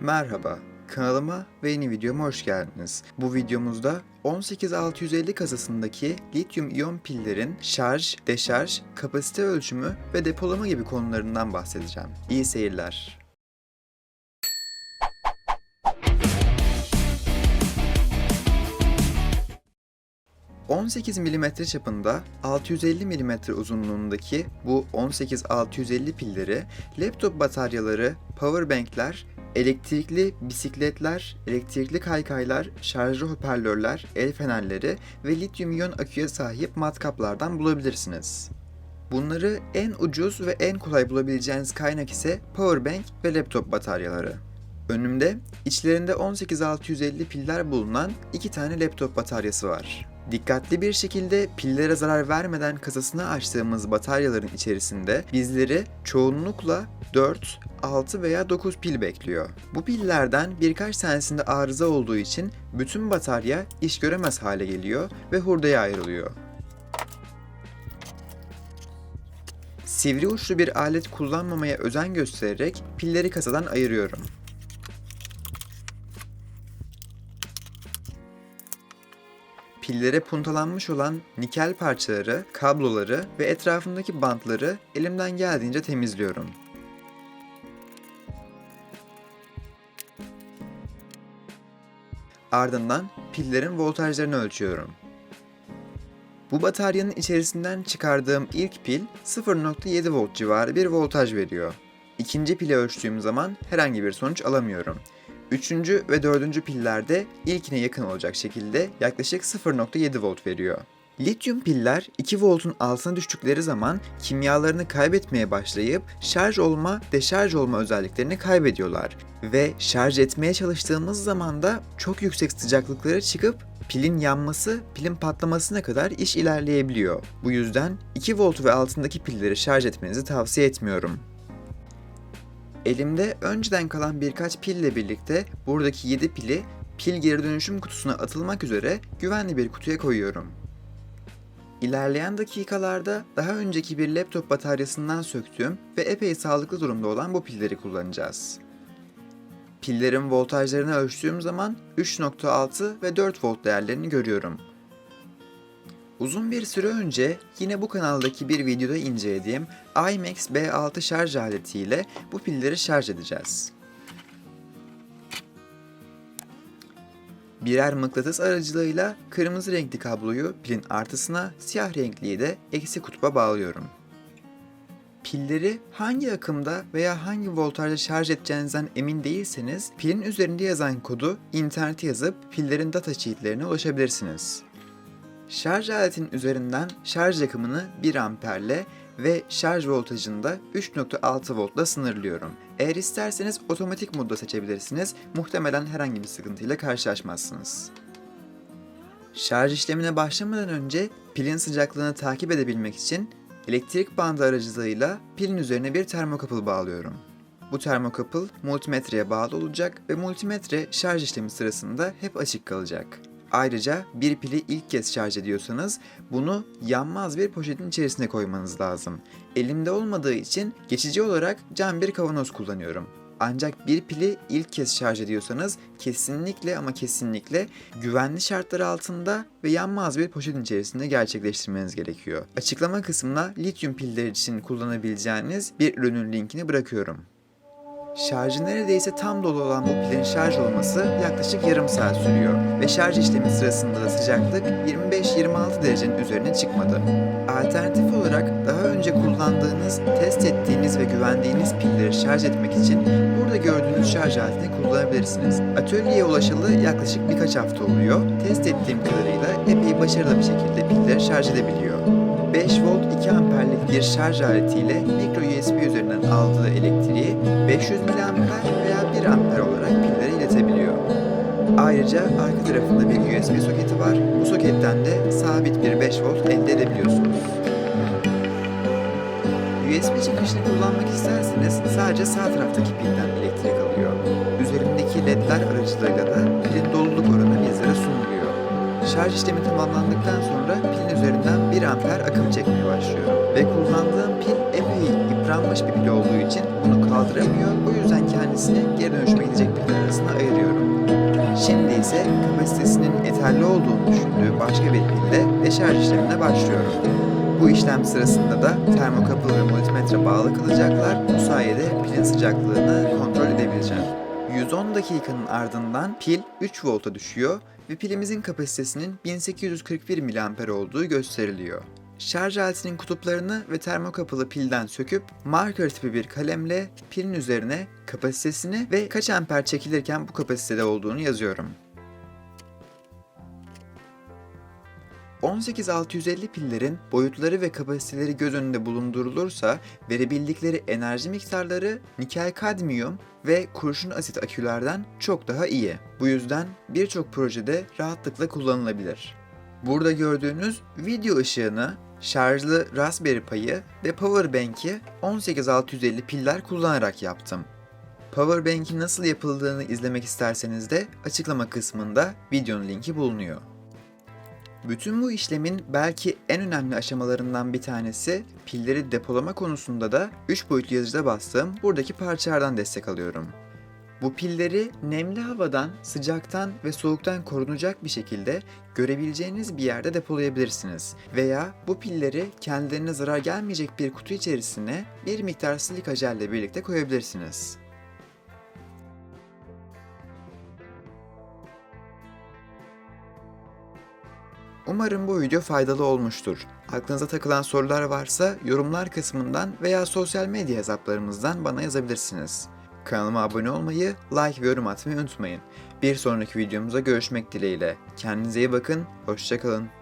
Merhaba, kanalıma ve yeni videoma hoş geldiniz. Bu videomuzda 18650 kasasındaki lityum iyon pillerin şarj, deşarj, kapasite ölçümü ve depolama gibi konularından bahsedeceğim. İyi seyirler. 18 mm çapında 650 mm uzunluğundaki bu 18650 pilleri laptop bataryaları, powerbankler, elektrikli bisikletler, elektrikli kaykaylar, şarjlı hoparlörler, el fenerleri ve lityum iyon aküye sahip matkaplardan bulabilirsiniz. Bunları en ucuz ve en kolay bulabileceğiniz kaynak ise powerbank ve laptop bataryaları. Önümde içlerinde 18650 piller bulunan iki tane laptop bataryası var. Dikkatli bir şekilde pillere zarar vermeden kasasını açtığımız bataryaların içerisinde bizleri çoğunlukla 4, 6 veya 9 pil bekliyor. Bu pillerden birkaç tanesinde arıza olduğu için bütün batarya iş göremez hale geliyor ve hurdaya ayrılıyor. Sivri uçlu bir alet kullanmamaya özen göstererek pilleri kasadan ayırıyorum. Pillere puntalanmış olan nikel parçaları, kabloları ve etrafındaki bantları elimden geldiğince temizliyorum. Ardından pillerin voltajlarını ölçüyorum. Bu bataryanın içerisinden çıkardığım ilk pil 0.7 volt civarı bir voltaj veriyor. İkinci pili ölçtüğüm zaman herhangi bir sonuç alamıyorum. Üçüncü ve dördüncü pillerde ilkine yakın olacak şekilde yaklaşık 0.7 volt veriyor. Lityum piller 2 voltun altına düştükleri zaman kimyalarını kaybetmeye başlayıp şarj olma, deşarj olma özelliklerini kaybediyorlar. Ve şarj etmeye çalıştığımız zaman da çok yüksek sıcaklıklara çıkıp pilin yanması, pilin patlamasına kadar iş ilerleyebiliyor. Bu yüzden 2 volt ve altındaki pilleri şarj etmenizi tavsiye etmiyorum. Elimde önceden kalan birkaç pille birlikte buradaki 7 pili pil geri dönüşüm kutusuna atılmak üzere güvenli bir kutuya koyuyorum. İlerleyen dakikalarda daha önceki bir laptop bataryasından söktüğüm ve epey sağlıklı durumda olan bu pilleri kullanacağız. Pillerin voltajlarını ölçtüğüm zaman 3.6 ve 4 volt değerlerini görüyorum. Uzun bir süre önce yine bu kanaldaki bir videoda incelediğim IMAX B6 şarj aletiyle bu pilleri şarj edeceğiz. Birer mıknatıs aracılığıyla kırmızı renkli kabloyu pilin artısına, siyah renkliyi de eksi kutba bağlıyorum. Pilleri hangi akımda veya hangi voltajda şarj edeceğinizden emin değilseniz pilin üzerinde yazan kodu internete yazıp pillerin data sheetlerine ulaşabilirsiniz. Şarj aletin üzerinden şarj akımını 1 amperle ve şarj voltajını da 3.6 voltla sınırlıyorum. Eğer isterseniz otomatik modda seçebilirsiniz. Muhtemelen herhangi bir sıkıntıyla karşılaşmazsınız. Şarj işlemine başlamadan önce pilin sıcaklığını takip edebilmek için elektrik bandı aracılığıyla pilin üzerine bir termokapıl bağlıyorum. Bu termokapıl multimetreye bağlı olacak ve multimetre şarj işlemi sırasında hep açık kalacak. Ayrıca bir pili ilk kez şarj ediyorsanız bunu yanmaz bir poşetin içerisine koymanız lazım. Elimde olmadığı için geçici olarak cam bir kavanoz kullanıyorum. Ancak bir pili ilk kez şarj ediyorsanız kesinlikle ama kesinlikle güvenli şartlar altında ve yanmaz bir poşetin içerisinde gerçekleştirmeniz gerekiyor. Açıklama kısmına lityum piller için kullanabileceğiniz bir ürünün linkini bırakıyorum. Şarjı neredeyse tam dolu olan bu pilin şarj olması yaklaşık yarım saat sürüyor ve şarj işlemi sırasında da sıcaklık 25-26 derecenin üzerine çıkmadı. Alternatif olarak daha önce kullandığınız, test ettiğiniz ve güvendiğiniz pilleri şarj etmek için burada gördüğünüz şarj aletini kullanabilirsiniz. Atölyeye ulaşalı yaklaşık birkaç hafta oluyor. Test ettiğim kadarıyla epey başarılı bir şekilde pilleri şarj edebiliyor. 5 volt 2 amperlik bir şarj aletiyle micro USB üzerinden aldığı elektriği 500 mAh veya 1 amper olarak pillere iletebiliyor. Ayrıca arka tarafında bir USB soketi var. Bu soketten de sabit bir 5 volt elde edebiliyorsunuz. USB çıkışını kullanmak isterseniz sadece sağ taraftaki pilden elektrik alıyor. Üzerindeki ledler aracılığıyla da pilin sunuluyor. Şarj işlemi tamamlandıktan sonra pilin üzerinden 1 amper akım çekmeye başlıyor. Ve kullandığım pil epey yıpranmış bir pil olduğu için bunu kaldıramıyor. O yüzden kendisini geri dönüşüme gidecek pillere ise kapasitesinin yeterli olduğunu düşündüğü başka bir pille deşarj işlemine başlıyorum. Bu işlem sırasında da termokapıl ve multimetre bağlı kalacaklar. Bu sayede pilin sıcaklığını kontrol edebileceğim. 110 dakikanın ardından pil 3 volta düşüyor ve pilimizin kapasitesinin 1841 mAh olduğu gösteriliyor. Şarj aletinin kutuplarını ve termokapılı pilden söküp marker tipi bir kalemle pilin üzerine kapasitesini ve kaç amper çekilirken bu kapasitede olduğunu yazıyorum. 18650 pillerin boyutları ve kapasiteleri göz önünde bulundurulursa verebildikleri enerji miktarları nikel kadmiyum ve kurşun asit akülerden çok daha iyi. Bu yüzden birçok projede rahatlıkla kullanılabilir. Burada gördüğünüz video ışığını şarjlı Raspberry Pi'yi ve Powerbank'i 18650 piller kullanarak yaptım. Powerbank'in nasıl yapıldığını izlemek isterseniz de açıklama kısmında videonun linki bulunuyor. Bütün bu işlemin belki en önemli aşamalarından bir tanesi pilleri depolama konusunda da 3 boyutlu yazıcıda bastığım buradaki parçalardan destek alıyorum. Bu pilleri nemli havadan, sıcaktan ve soğuktan korunacak bir şekilde görebileceğiniz bir yerde depolayabilirsiniz. Veya bu pilleri kendilerine zarar gelmeyecek bir kutu içerisine bir miktar silika jelle birlikte koyabilirsiniz. Umarım bu video faydalı olmuştur. Aklınıza takılan sorular varsa yorumlar kısmından veya sosyal medya hesaplarımızdan bana yazabilirsiniz. Kanalıma abone olmayı, like ve yorum atmayı unutmayın. Bir sonraki videomuzda görüşmek dileğiyle. Kendinize iyi bakın, hoşçakalın.